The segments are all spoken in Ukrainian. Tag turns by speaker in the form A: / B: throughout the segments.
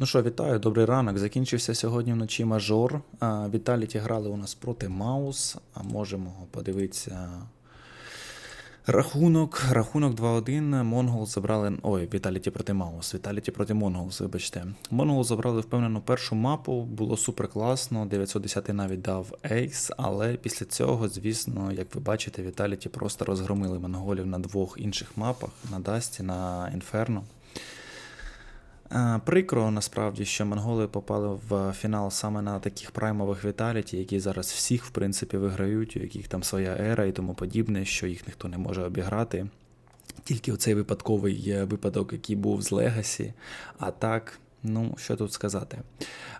A: Ну що, вітаю, добрий ранок. Закінчився сьогодні вночі мажор. Віталіті грали у нас проти Маус. А можемо подивитися. Рахунок. Рахунок 2-1. Монгол забрали. Ой, Віталіті проти Маус. Віталіті проти Монгол, вибачте. Монгол забрали впевнено першу мапу. Було супер класно. 910 навіть дав ейс. Але після цього, звісно, як ви бачите, Віталіті просто розгромили монголів на двох інших мапах: на Дасті, на Інферно. Е, Прикро насправді, що монголи попали в фінал саме на таких праймових Віталіті, які зараз всіх, в принципі, виграють, у яких там своя ера і тому подібне, що їх ніхто не може обіграти. Тільки оцей випадковий е, випадок, який був з Легасі. А так, ну, що тут сказати.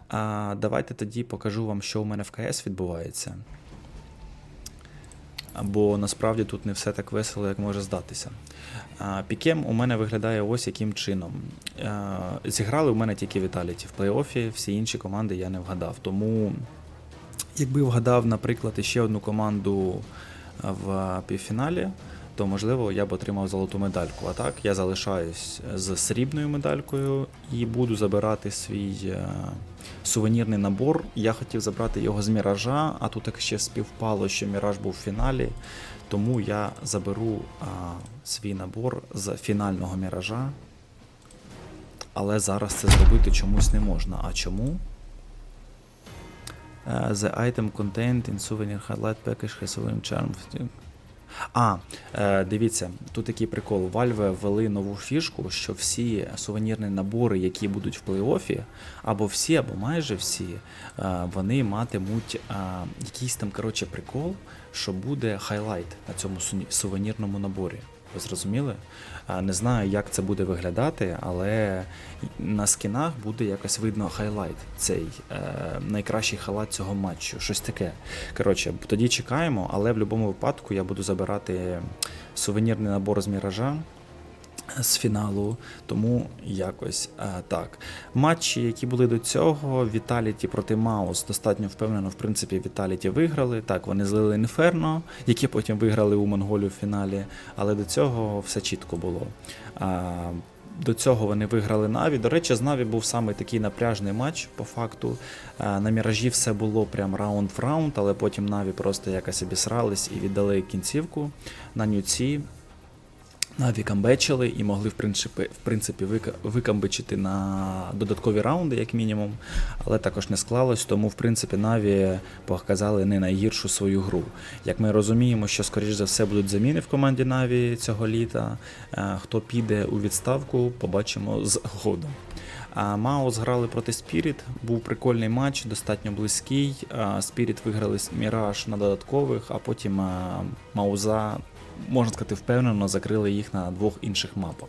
A: А, Давайте тоді покажу вам, що у мене в КС відбувається. Бо насправді тут не все так весело, як може здатися. Пікем у мене виглядає ось яким чином. Зіграли у мене тільки Віталіті. В плей-офі всі інші команди я не вгадав. Тому, якби вгадав, наприклад, ще одну команду в півфіналі, то можливо я б отримав золоту медальку. А так я залишаюсь з срібною медалькою і буду забирати свій е, сувенірний набор. Я хотів забрати його з міража, а тут так ще співпало, що міраж був в фіналі. Тому я заберу а, свій набор з фінального міража. Але зараз це зробити чомусь не можна. А чому? Е, The item contained in souvenir highlight package has a charm. А, е, дивіться, тут такий прикол. Valve ввели нову фішку, що всі сувенірні набори, які будуть в плей-офі, або всі, або майже всі, е, вони матимуть е, якийсь там коротше, прикол, що буде хайлайт на цьому сувенірному наборі. Ви зрозуміли? Не знаю, як це буде виглядати, але на скінах буде якось видно хайлайт, цей е, найкращий халат цього матчу. Щось таке. Коротше, тоді чекаємо, але в будь-якому випадку я буду забирати сувенірний набор з міража. З фіналу, тому якось е, так. Матчі, які були до цього, Віталіті проти Маус, достатньо впевнено, в принципі, Віталіті виграли. Так, вони злили Інферно, які потім виграли у Монголію в фіналі, але до цього все чітко було. А, до цього вони виграли Наві. До речі, з Наві був саме такий напряжний матч по факту. Е, На міражі все було прям раунд в раунд, але потім Наві просто якось обісрались і віддали кінцівку на нюці. Наві камбечили і могли в принципі, в принципі викамбечити на додаткові раунди, як мінімум, але також не склалось, тому в принципі Наві показали не найгіршу свою гру. Як ми розуміємо, що скоріш за все будуть заміни в команді Наві цього літа. Е, Хто піде у відставку, побачимо згодом. Маус грали проти Спіріт. Був прикольний матч, достатньо близький. Спіріт виграли Міраж на додаткових, а потім Мауза, можна сказати, впевнено закрили їх на двох інших мапах.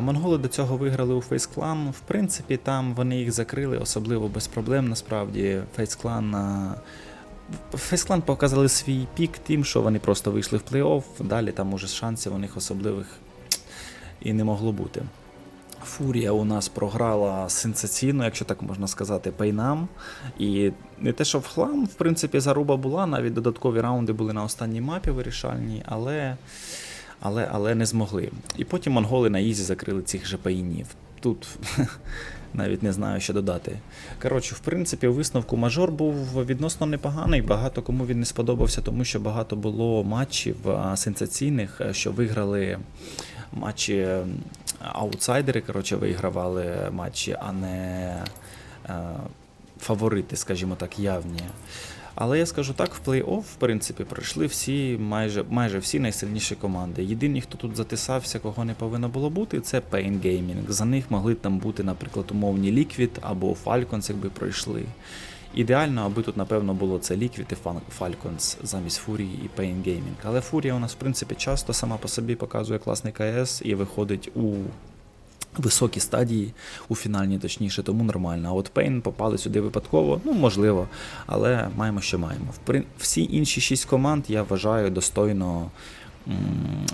A: Монголи до цього виграли у Clan. В принципі, там вони їх закрили, особливо без проблем. Насправді, Clan. а, показали свій пік тим, що вони просто вийшли в плей-офф. Далі там уже шансів у них особливих і не могло бути. Фурія у нас програла сенсаційно, якщо так можна сказати, пейнам. І не те, що в хлам, в принципі, заруба була, навіть додаткові раунди були на останній мапі вирішальні, але, але, але не змогли. І потім монголи на ізі закрили цих же пейнів. Тут навіть не знаю, що додати. Коротше, в принципі, у висновку мажор був відносно непоганий. Багато кому він не сподобався, тому що багато було матчів сенсаційних, е, що виграли матчі е, аутсайдери, коротше, вигравали матчі, а не е, фаворити, скажімо так, явні. Але я скажу так, в плей-офф, в принципі, пройшли всі, майже, майже всі найсильніші команди. Єдині, хто тут затисався, кого не повинно було бути, це Pain Gaming. За них могли там бути, наприклад, умовні Liquid або Falcons, якби пройшли. Ідеально, аби тут, напевно, було це Liquid і Falcons замість Фурії і Pain Gaming. Але Фурія у нас, в принципі, часто сама по собі показує класний КС і виходить у високі стадії, у фінальні, точніше, тому нормально. А от Pain попали сюди випадково, ну можливо, але маємо, що маємо. Всі інші шість команд я вважаю достойно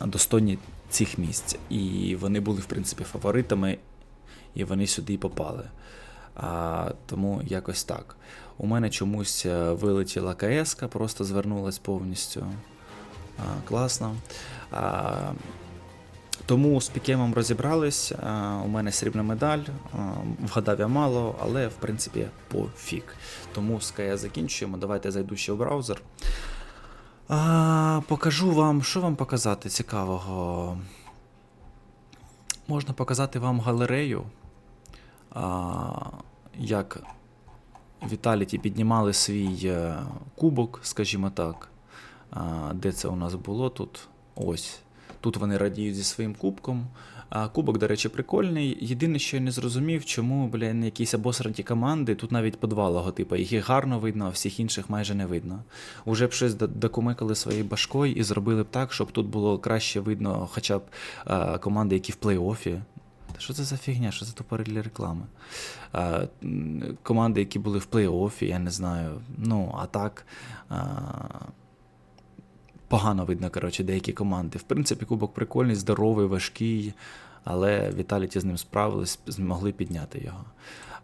A: достойні цих місць. І вони були, в принципі, фаворитами, і вони сюди попали. А, тому якось так. У мене чомусь е, вилетіла КС, просто звернулась повністю. А, класно. А, Тому з пікемом розібрались. е, У мене срібна медаль. е, Вгадав я мало, але в принципі пофіг. Тому з КС закінчуємо. Давайте зайду ще в браузер. А, покажу вам, що вам показати цікавого. Можна показати вам галерею, а, як Віталіті піднімали свій е, кубок, скажімо так. Де це у нас було тут? Ось. Тут вони радіють зі своїм кубком. Кубок, до речі, прикольний. Єдине, що я не зрозумів, чому, блін, якісь обосранті команди, тут навіть по два логотипи. Їх гарно видно, а всіх інших майже не видно. Уже б щось до- докумекали своєю башкою і зробили б так, щоб тут було краще видно хоча б команди, які в плей-офі. Що це за фігня? Що це тупорилі реклами? А, команди, які були в плей-офі, я не знаю. Ну, а так. А, погано видно, коротше, деякі команди. В принципі, кубок прикольний, здоровий, важкий, але Віталіті з ним справились, змогли підняти його.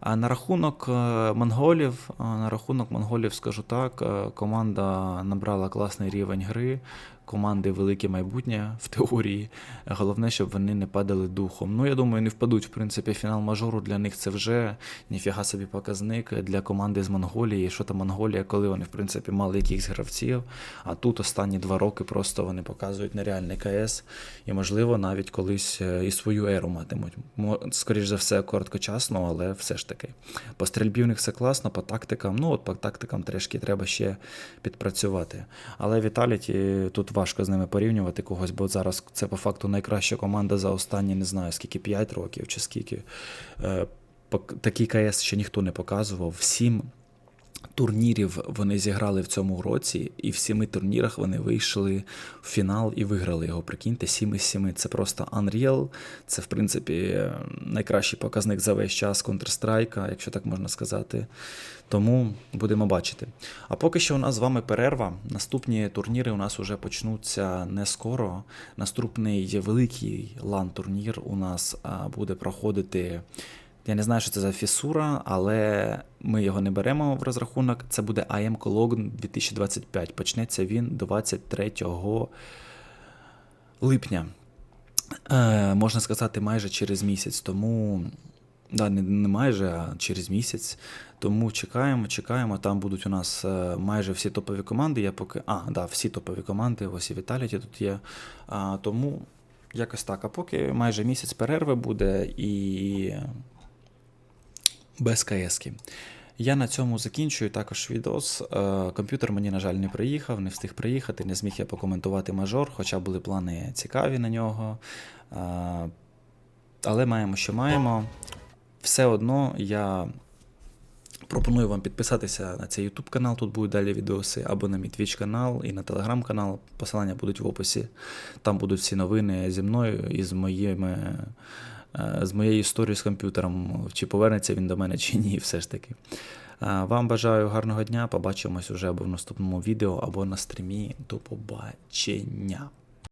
A: На рахунок е, монголів, е, на рахунок монголів скажу так, е, команда набрала класний рівень гри, команди велике майбутнє в теорії. Головне, щоб вони не падали духом. Ну, я думаю, не впадуть. В принципі, фінал мажору для них це вже ніфіга собі показник для команди з Монголії. Що там Монголія, коли вони, в принципі, мали якихось гравців. А тут останні два роки просто вони показують нереальний КС. І, можливо, навіть колись і свою еру матимуть. Мо- Скоріш за все, короткочасно, але все ж таки. По стрільбі в них все класно, по тактикам. Ну, от по тактикам трішки треба ще підпрацювати. Але Віталіті тут важко з ними порівнювати когось, бо зараз це по факту найкраща команда за останні, не знаю, скільки 5 років чи скільки. Е, Такий КС ще ніхто не показував. Сім турнірів вони зіграли в цьому році, і в сіми турнірах вони вийшли в фінал і виграли його. Прикиньте, 7 із 7. Це просто Unreal. Це, в принципі, найкращий показник за весь час Counter-Strike, якщо так можна сказати. Тому будемо бачити. А поки що у нас з вами перерва. Наступні турніри у нас вже почнуться не скоро. Наступний великий лан-турнір у нас буде проходити. Я не знаю, що це за фісура, але ми його не беремо в розрахунок. Це буде IM Cologne 2025. Почнеться він 23 липня. Е, можна сказати, майже через місяць. Тому. Да, не, не майже, а через місяць. Тому чекаємо, чекаємо. Там будуть у нас е, майже всі топові команди. Я поки. А, да, всі топові команди, ось і Віталіті тут є. А, тому якось так. А поки майже місяць перерви буде і без КСки. Я на цьому закінчую також відос. Е, Комп'ютер мені, на жаль, не приїхав, не встиг приїхати, не зміг я покоментувати мажор, хоча були плани цікаві на нього. Е, Але маємо, що маємо. Все одно я пропоную вам підписатися на цей YouTube канал, тут будуть далі відоси, або на мій Twitch канал і на Telegram канал. Посилання будуть в описі. Там будуть всі новини зі мною і з моїми. Е, З моєю історією з комп'ютером, чи повернеться він до мене, чи ні, все ж таки. Е, Вам бажаю гарного дня. Побачимось уже або в наступному відео, або на стрімі. До побачення.